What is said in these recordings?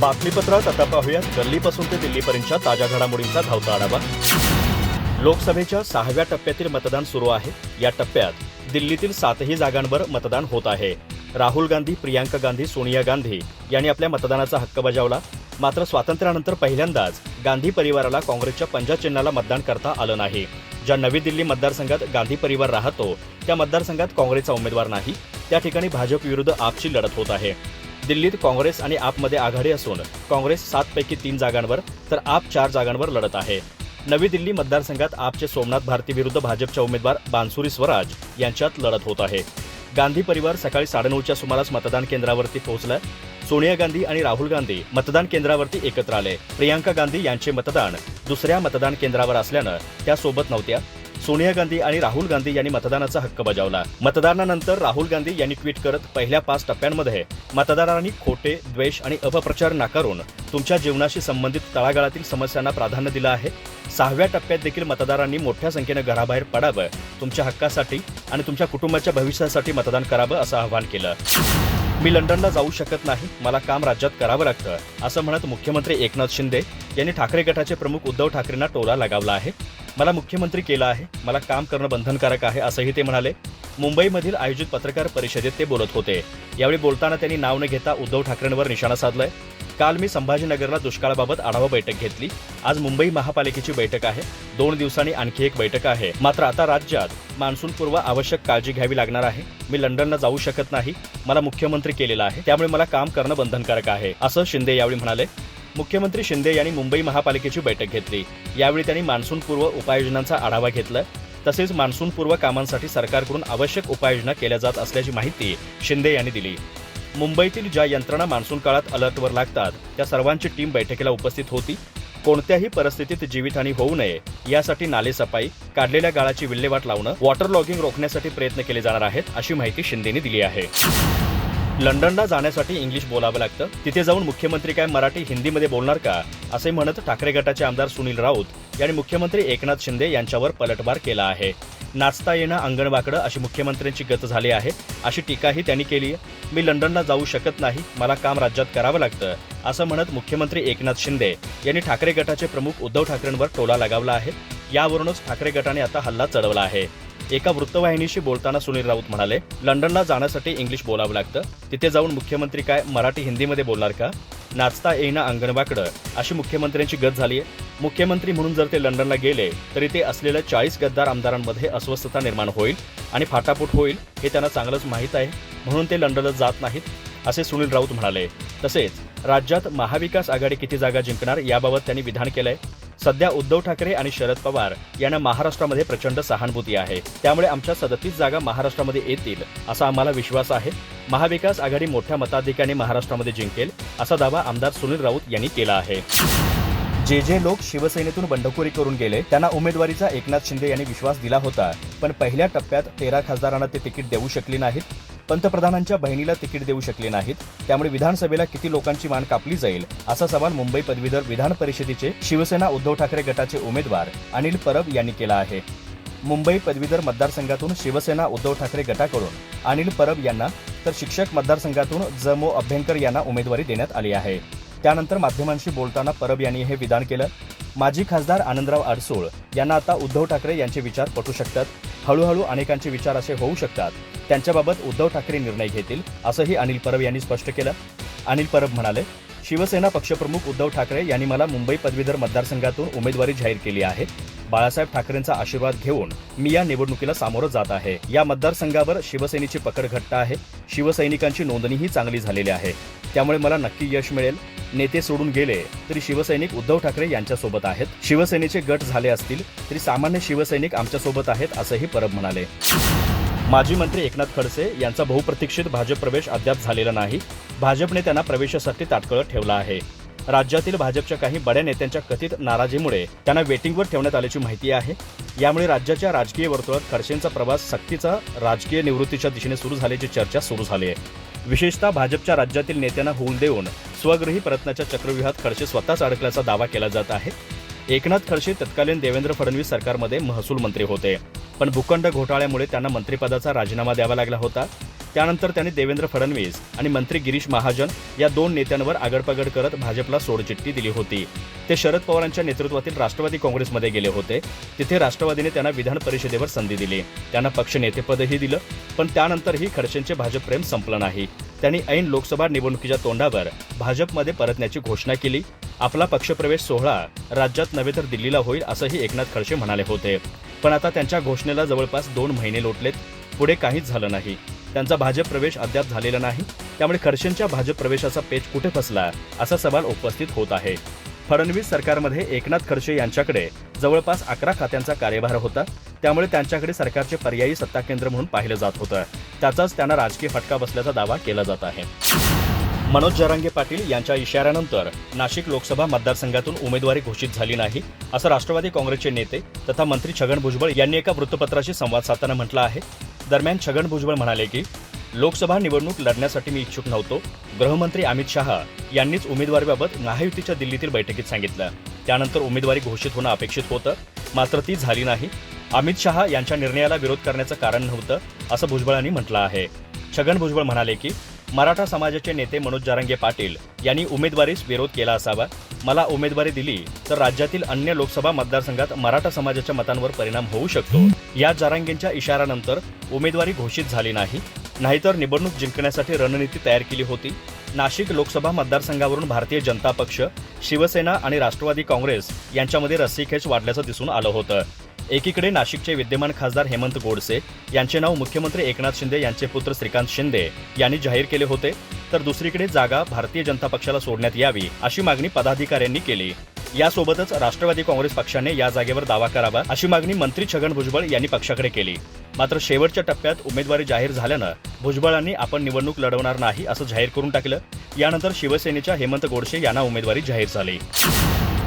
बातमीपत्रात आता पाहूयात. गल्लीपासून ते दिल्लीपर्यंतच्या ताज्या घडामोडींचा धावता आढावा. लोकसभेच्या सहाव्या टप्प्यातील मतदान सुरू आहे. या टप्प्यात दिल्लीतील सातही जागांवर मतदान होत आहे. राहुल गांधी प्रियांका गांधी सोनिया गांधी यांनी आपल्या मतदानाचा हक्क बजावला. मात्र स्वातंत्र्यानंतर पहिल्यांदाच गांधी परिवाराला काँग्रेसच्या पंजा चिन्हाला मतदान करता आलं नाही. ज्या नवी दिल्ली मतदारसंघात गांधी परिवार राहतो त्या मतदारसंघात काँग्रेसचा उमेदवार नाही. त्या ठिकाणी भाजप विरुद्ध आपची लढत होत आहे. दिल्लीत काँग्रेस आणि आपमध्ये आघाडी असून काँग्रेस सातपैकी तीन जागांवर तर आप चार जागांवर लढत आहे. नवी दिल्ली मतदारसंघात आपचे सोमनाथ भारती विरुद्ध भाजपच्या उमेदवार बांसुरी स्वराज यांच्यात लढत होत आहे. गांधी परिवार सकाळी साडेनऊच्या सुमारास मतदान केंद्रावरती पोहोचलाय सोनिया गांधी आणि राहुल गांधी मतदान केंद्रावरती एकत्र आले. प्रियांका गांधी यांचे मतदान दुसऱ्या मतदान केंद्रावर असल्यानं त्या सोबत नव्हत्या. सोनिया गांधी आणि राहुल गांधी यांनी मतदानाचा हक्क बजावला. मतदानानंतर राहुल गांधी यांनी ट्विट करत पहिल्या पाच टप्प्यांमध्ये मतदारांनी खोटे द्वेष आणि अपप्रचार नाकारून तुमच्या जीवनाशी संबंधित तळागाळातील समस्यांना प्राधान्य दिलं आहे. सहाव्या टप्प्यात देखील मतदारांनी मोठ्या संख्येनं घराबाहेर पडावं तुमच्या हक्कासाठी आणि तुमच्या कुटुंबाच्या भविष्यासाठी मतदान करावं असं आवाहन केलं. मी लंडनला जाऊ शकत नाही. मला काम राज्यात करावं लागतं असं म्हणत मुख्यमंत्री एकनाथ शिंदे यांनी ठाकरे गटाचे प्रमुख उद्धव ठाकरेंना टोला लगावला आहे. मला मुख्यमंत्री केलं आहे. मला काम करणं बंधनकारक आहे असंही ते म्हणाले. मुंबईमधील आयोजित पत्रकार परिषदेत ते बोलत होते. यावेळी बोलताना त्यांनी नाव न घेता उद्धव ठाकरेंवर निशाणा साधलाय. काल मी संभाजीनगरला दुष्काळाबाबत आढावा बैठक घेतली. आज मुंबई महापालिकेची बैठक आहे. दोन दिवसांनी आणखी एक बैठक आहे. मात्र आता राज्यात मान्सूनपूर्व आवश्यक काळजी घ्यावी लागणार आहे. मी लंडनला जाऊ शकत नाही. मला मुख्यमंत्री केलेला आहे. त्यामुळे मला काम करणं बंधनकारक आहे असं शिंदे यावेळी म्हणाले. मुख्यमंत्री शिंदे यांनी मुंबई महापालिकेची बैठक घेतली. यावेळी त्यांनी मान्सूनपूर्व उपाययोजनांचा आढावा घेतला. तसेच मान्सूनपूर्व कामांसाठी सरकारकडून आवश्यक उपाययोजना केल्या जात असल्याची माहिती शिंदे यांनी दिली. मुंबईतील ज्या यंत्रणा मान्सून काळात अलर्टवर लागतात त्या सर्वांची टीम बैठकीला उपस्थित होती. कोणत्याही परिस्थितीत जीवितहानी होऊ नये यासाठी नालेसफाई काढलेल्या गाळाची विल्हेवाट लावणं वॉटर लॉगिंग रोखण्यासाठी प्रयत्न केले जाणार आहेत अशी माहिती शिंदेने दिली आहे. लंडनला जाण्यासाठी इंग्लिश बोलावं लागतं तिथे जाऊन मुख्यमंत्री काय मराठी हिंदीमध्ये बोलणार का असे म्हणत ठाकरे गटाचे आमदार सुनील राऊत यांनी मुख्यमंत्री एकनाथ शिंदे यांच्यावर पलटवार केला आहे. नाचता येणं अंगणवाकडं अशी मुख्यमंत्र्यांची गत झाली आहे अशी टीकाही त्यांनी केली आहे. मी लंडनला जाऊ शकत नाही मला काम राज्यात करावं लागतं असं म्हणत मुख्यमंत्री एकनाथ शिंदे यांनी ठाकरे गटाचे प्रमुख उद्धव ठाकरेंवर टोला लगावला आहे. यावरूनच ठाकरे गटाने आता हल्ला चढवला आहे. एका वृत्तवाहिनीशी बोलताना सुनील राऊत म्हणाले लंडनला जाण्यासाठी इंग्लिश बोलावं लागतं. तिथे जाऊन मुख्यमंत्री काय मराठी हिंदीमध्ये बोलणार का? नाचता येईना अंगणवाकडं अशी मुख्यमंत्र्यांची गत झाली आहे मुख्यमंत्री म्हणून जर ते लंडनला गेले तरी ते असलेल्या चाळीस गद्दार आमदारांमध्ये अस्वस्थता निर्माण होईल आणि फाटाफूट होईल हे त्यांना चांगलंच माहीत आहे. म्हणून ते लंडनला जात नाहीत असे सुनील राऊत म्हणाले. तसेच राज्यात महाविकास आघाडी किती जागा जिंकणार याबाबत त्यांनी विधान केलंय. सध्या उद्धव ठाकरे आणि शरद पवार यांना महाराष्ट्रामध्ये प्रचंड सहानुभूती आहे. त्यामुळे आमच्या सदतीस जागा महाराष्ट्रामध्ये येतील असा आम्हाला विश्वास आहे. महाविकास आघाडी मोठ्या मताधिक्याने महाराष्ट्रामध्ये जिंकेल असा दावा आमदार सुनील राऊत यांनी केला आहे. जे जे लोक शिवसेनेतून बंडखोरी करून गेले त्यांना उमेदवारीचा एकनाथ शिंदे यांनी विश्वास दिला होता. पण पहिल्या टप्प्यात तेरा खासदारांना ते तिकीट देऊ शकले नाहीत पंतप्रधानांच्या बहिणीला तिकीट देऊ शकले नाहीत त्यामुळे विधानसभेला किती लोकांची मान कापली जाईल असा सवाल मुंबई पदवीधर विधान परिषदेचे शिवसेना उद्धव ठाकरे गटाचे उमेदवार अनिल परब यांनी केला आहे. मुंबई पदवीधर मतदारसंघातून शिवसेना उद्धव ठाकरे गटाकडून अनिल परब यांना तर शिक्षक मतदारसंघातून ज मो अभ्यंकर यांना उमेदवारी देण्यात आली आहे. त्यानंतर माध्यमांशी बोलताना परब यांनी हे विधान केलं. माजी खासदार आनंदराव अडसूळ यांना आता उद्धव ठाकरे यांचे विचार पटू शकतात. हळूहळू अनेकांचे विचार असे होऊ शकतात. त्यांच्याबाबत उद्धव ठाकरे निर्णय घेतील असंही अनिल परब यांनी स्पष्ट केलं. अनिल परब म्हणाले शिवसेना पक्षप्रमुख उद्धव ठाकरे यांनी मला मुंबई पदवीधर मतदारसंघातून उमेदवारी जाहीर केली आहे. बाळासाहेब ठाकरेंचा आशीर्वाद घेऊन मी या निवडणुकीला सामोरं जात आहे. या मतदारसंघावर शिवसेनेची पकड घट्ट आहे. शिवसैनिकांची नोंदणीही चांगली झालेली आहे. त्यामुळे मला नक्की यश मिळेल. नेते सोडून गेले तरी शिवसैनिक उद्धव ठाकरे यांच्यासोबत आहेत. शिवसेनेचे गट झाले असतील तरी सामान्य शिवसैनिक आमच्यासोबत आहेत असंही परब म्हणाले. माजी मंत्री एकनाथ खडसे यांचा बहुप्रतीक्षित भाजप प्रवेश अद्याप झालेला नाही. भाजपने त्यांना प्रवेशासाठी ताटकळत ठेवला आहे. राज्यातील भाजपच्या काही बड्या नेत्यांच्या कथित नाराजीमुळे त्यांना वेटिंगवर ठेवण्यात आल्याची माहिती आहे. यामुळे राज्याच्या राजकीय वर्तुळात खडसेंचा प्रवास सक्तीचा राजकीय निवृत्तीच्या दिशेने सुरू झाल्याची चर्चा सुरू झाली आहे. विशेषतः भाजपच्या राज्यातील नेत्यांना होऊन देऊन स्वगृही परतण्याच्या चक्रव्यूहात खडसे स्वतःच अडकल्याचा दावा केला जात आहे. एकनाथ खडसे तत्कालीन देवेंद्र फडणवीस सरकारमध्ये महसूल मंत्री होते. पण भूखंड घोटाळ्यामुळे त्यांना मंत्रिपदाचा राजीनामा द्यावा लागला होता. त्यानंतर त्यांनी देवेंद्र फडणवीस आणि मंत्री गिरीश महाजन या दोन नेत्यांवर आगडपगड करत भाजपला सोडचिठ्ठी दिली होती. ते शरद पवारांच्या नेतृत्वातील राष्ट्रवादी काँग्रेसमध्ये गेले होते. तिथे राष्ट्रवादीने त्यांना विधान परिषदेवर संधी दिली. त्यांना पक्ष नेतेपदही दिलं पण त्यानंतरही खडसेंचे भाजपप्रेम संपलं नाही. त्यांनी ऐन लोकसभा निवडणुकीच्या तोंडावर भाजपमध्ये परतण्याची घोषणा केली. आपला पक्षप्रवेश सोहळा राज्यात नव्हे तर दिल्लीला होईल असंही एकनाथ खडसे म्हणाले होते. पण आता त्यांच्या घोषणेला जवळपास दोन महिने लोटलेत. पुढे काहीच झालं नाही. त्यांचा भाजप प्रवेश अद्याप झालेला नाही. त्यामुळे खडसेंच्या भाजप प्रवेशाचा पेच कुठे फसला? असा सवाल उपस्थित होत आहे. फडणवीस सरकारमध्ये एकनाथ खडसे यांच्याकडे जवळपास अकरा खात्यांचा कार्यभार होता. त्यामुळे त्यांच्याकडे सरकारचे पर्यायी सत्ता केंद्र म्हणून पाहिलं जात होतं. त्याचाच त्यांना राजकीय फटका बसल्याचा दावा केला जात आहे. मनोज जरांगे पाटील यांच्या इशाऱ्यानंतर नाशिक लोकसभा मतदारसंघातून उमेदवारी घोषित झाली नाही असं राष्ट्रवादी काँग्रेसचे नेते तथा मंत्री छगन भुजबळ यांनी एका वृत्तपत्राशी संवाद साधताना म्हटलं आहे. दरम्यान छगन भुजबळ म्हणाले की लोकसभा निवडणूक लढण्यासाठी मी इच्छुक नव्हतो. गृहमंत्री अमित शहा यांनीच उमेदवारीबाबत महायुतीच्या दिल्लीतील बैठकीत सांगितलं. त्यानंतर उमेदवारी घोषित होणं अपेक्षित होतं. मात्र ती झाली नाही. अमित शहा यांच्या निर्णयाला विरोध करण्याचं कारण नव्हतं असं भुजबळांनी म्हटलं आहे. छगन भुजबळ म्हणाले की मराठा समाजाचे नेते मनोज जारंगे पाटील यांनी उमेदवारीस विरोध केला असावा. मला उमेदवारी दिली तर राज्यातील अन्य लोकसभा मतदारसंघात मराठा समाजाच्या मतांवर परिणाम होऊ शकतो. या जारांगेंच्या इशाऱ्यानंतर उमेदवारी घोषित झाली नाही. नाहीतर निवडणूक जिंकण्यासाठी रणनीती तयार केली होती. नाशिक लोकसभा मतदारसंघावरून भारतीय जनता पक्ष शिवसेना आणि राष्ट्रवादी काँग्रेस यांच्यामध्ये रस्सीखेच वाढल्याचं दिसून आलं होतं. एकीकडे नाशिकचे विद्यमान खासदार हेमंत गोडसे यांचे नाव मुख्यमंत्री एकनाथ शिंदे यांचे पुत्र श्रीकांत शिंदे यांनी जाहीर केले होते. तर दुसरीकडे जागा भारतीय जनता पक्षाला सोडण्यात यावी अशी मागणी पदाधिकाऱ्यांनी केली. यासोबतच राष्ट्रवादी काँग्रेस पक्षाने या जागेवर दावा करावा अशी मागणी मंत्री छगन भुजबळ यांनी पक्षाकडे केली. मात्र शेवटच्या टप्प्यात उमेदवारी जाहीर झाल्यानं भुजबळांनी आपण निवडणूक लढवणार नाही असं जाहीर करून टाकलं. यानंतर शिवसेनेच्या हेमंत गोडसे यांना उमेदवारी जाहीर झाली.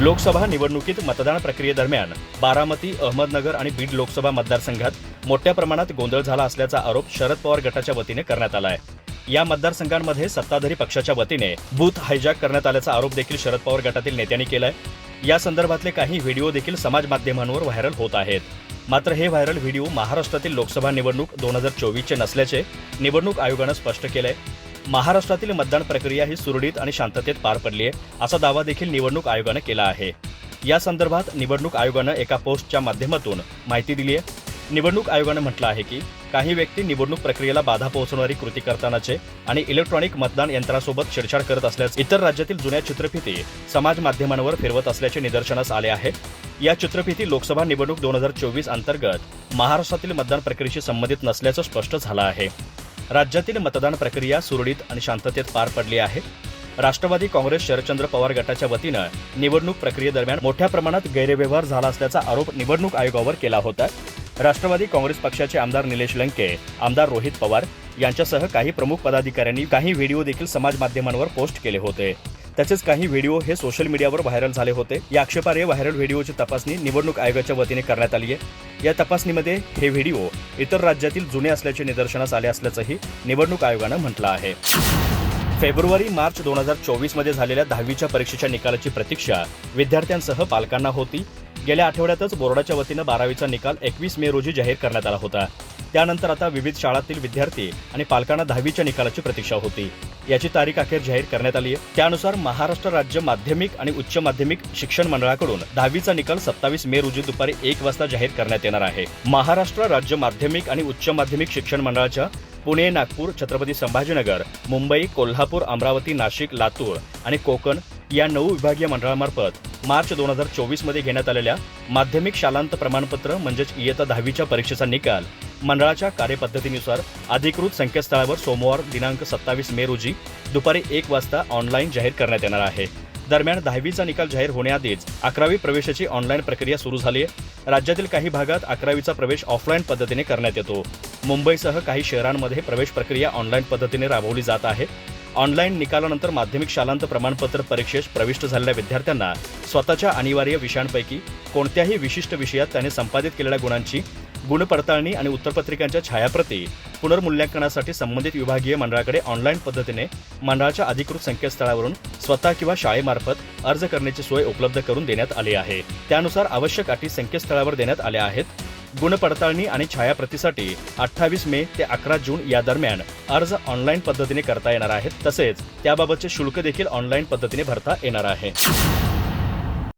लोकसभा निवडणुकीत मतदान प्रक्रियेदरम्यान बारामती अहमदनगर आणि बीड लोकसभा मतदारसंघात मोठ्या प्रमाणात गोंधळ झाला असल्याचा आरोप शरद पवार गटाच्या वतीने करण्यात आला आहे या मतदारसंघांमध्ये सत्ताधारी पक्षाच्या वतीने बूथ हायजॅक करण्यात आल्याचा आरोप देखील शरद पवार गटातील नेत्यांनी केलाय. या संदर्भातले काही व्हिडिओ देखील समाज माध्यमांवर व्हायरल होत आहेत. मात्र हे व्हायरल व्हिडिओ महाराष्ट्रातील लोकसभा निवडणूक दोन हजार चोवीसचे नसल्याचे निवडणूक आयोगानं स्पष्ट केलंय. महाराष्ट्रातील मतदान प्रक्रिया ही सुरळीत आणि शांततेत पार पडली आहे असा दावा देखील निवडणूक आयोगानं केला आहे. या संदर्भात निवडणूक आयोगानं एका पोस्टच्या माध्यमातून माहिती दिली आहे निवडणूक आयोगानं म्हटलं आहे की काही व्यक्ती निवडणूक प्रक्रियेला बाधा पोहोचवणारी कृती करतानाचे आणि इलेक्ट्रॉनिक मतदान यंत्रासोबत छेडछाड करत असल्याचे इतर राज्यातील जुन्या चित्रफिती समाज माध्यमांवर फिरवत असल्याचे निदर्शनास आले आहे. या चित्रफिती लोकसभा निवडणूक दोन हजार चोवीस अंतर्गत महाराष्ट्रातील मतदान प्रक्रियेशी संबंधित नसल्याचं स्पष्ट झालं आहे. राज्यातील मतदान प्रक्रिया सुरळीत आणि शांततेत पार पडली आहे. राष्ट्रवादी काँग्रेस शरदचंद्र पवार गटाच्या वतीनं निवडणूक प्रक्रियेदरम्यान मोठ्या प्रमाणात गैरव्यवहार झाला असल्याचा आरोप निवडणूक आयोगावर केला होता. राष्ट्रवादी काँग्रेस पक्षाचे आमदार निलेश लंके आमदार रोहित पवार यांच्यासह काही प्रमुख पदाधिकाऱ्यांनी काही व्हिडिओ देखील समाज माध्यमांवर पोस्ट केले होते. तसेच काही व्हिडिओ हे सोशल मीडियावर व्हायरल झाले होते. या आक्षेपार्ह व्हायरल व्हिडिओची तपासणी निवडणूक आयोगाच्या वतीने करण्यात आली आहे. या तपासणीमध्ये हे व्हिडिओ इतर राज्यातील जुने असल्याचे निदर्शनास आले असल्याचंही निवडणूक आयोगानं म्हटलं आहे. फेब्रुवारी मार्च दोन हजार चोवीसमध्ये झालेल्या दहावीच्या परीक्षेच्या निकालाची प्रतीक्षा विद्यार्थ्यांसह पालकांना होती. गेल्या आठवड्यातच बोर्डाच्या वतीनं बारावीचा निकाल एकवीस मे रोजी जाहीर करण्यात आला होता. त्यानंतर आता विविध शाळांतील विद्यार्थी आणि पालकांना दहावीच्या निकालाची प्रतीक्षा होती. याची तारीख अखेर जाहीर करण्यात आली आहे त्यानुसार महाराष्ट्र राज्य माध्यमिक आणि उच्च माध्यमिक शिक्षण मंडळाकडून दहावीचा निकाल सत्तावीस मे रोजी दुपारी एक वाजता जाहीर करण्यात येणार आहे. महाराष्ट्र राज्य माध्यमिक आणि उच्च माध्यमिक शिक्षण मंडळाच्या पुणे नागपूर छत्रपती संभाजीनगर मुंबई कोल्हापूर अमरावती नाशिक लातूर आणि कोकण या नऊ विभागीय मंडळामार्फत मार्च दोन हजार चोवीसमध्ये घेण्यात आलेल्या माध्यमिक शालांत प्रमाणपत्र म्हणजेच इयत्ता दहावीच्या परीक्षेचा निकाल मंडळाच्या कार्यपद्धतीनुसार अधिकृत संकेतस्थळावर सोमवार दिनांक सत्तावीस मे रोजी दुपारी एक वाजता ऑनलाईन जाहीर करण्यात येणार आहे. दरम्यान दहावीचा निकाल जाहीर होण्याआधीच अकरावी प्रवेशाची ऑनलाईन प्रक्रिया सुरू झाली आहे. राज्यातील काही भागात अकरावीचा प्रवेश ऑफलाईन पद्धतीने करण्यात येतो. मुंबईसह काही शहरांमध्ये प्रवेश प्रक्रिया ऑनलाईन पद्धतीने राबवली जात आहे. ऑनलाईन निकालानंतर माध्यमिक शालांत प्रमाणपत्र परीक्षेस प्रविष्ट झालेल्या विद्यार्थ्यांना स्वतःच्या अनिवार्य विषयांपैकी कोणत्याही विशिष्ट विषयात त्याने संपादित केलेल्या गुणांची गुणपडताळणी आणि उत्तरपत्रिकांच्या छायाप्रती पुनर्मूल्यांकनासाठी संबंधित विभागीय मंडळाकडे ऑनलाईन पद्धतीने मंडळाच्या अधिकृत संकेतस्थळावरून स्वतः किंवा शाळेमार्फत अर्ज करण्याची सोय उपलब्ध करून देण्यात आली आहे. त्यानुसार आवश्यक अटी संकेतस्थळावर देण्यात आल्या आहेत. गुणपडताळणी आणि छायाप्रतीसाठी अठ्ठावीस मे ते अकरा जून या दरम्यान अर्ज ऑनलाईन पद्धतीने करता येणार आहेत. तसेच त्याबाबतचे शुल्क देखील ऑनलाईन पद्धतीने भरता येणार आहे.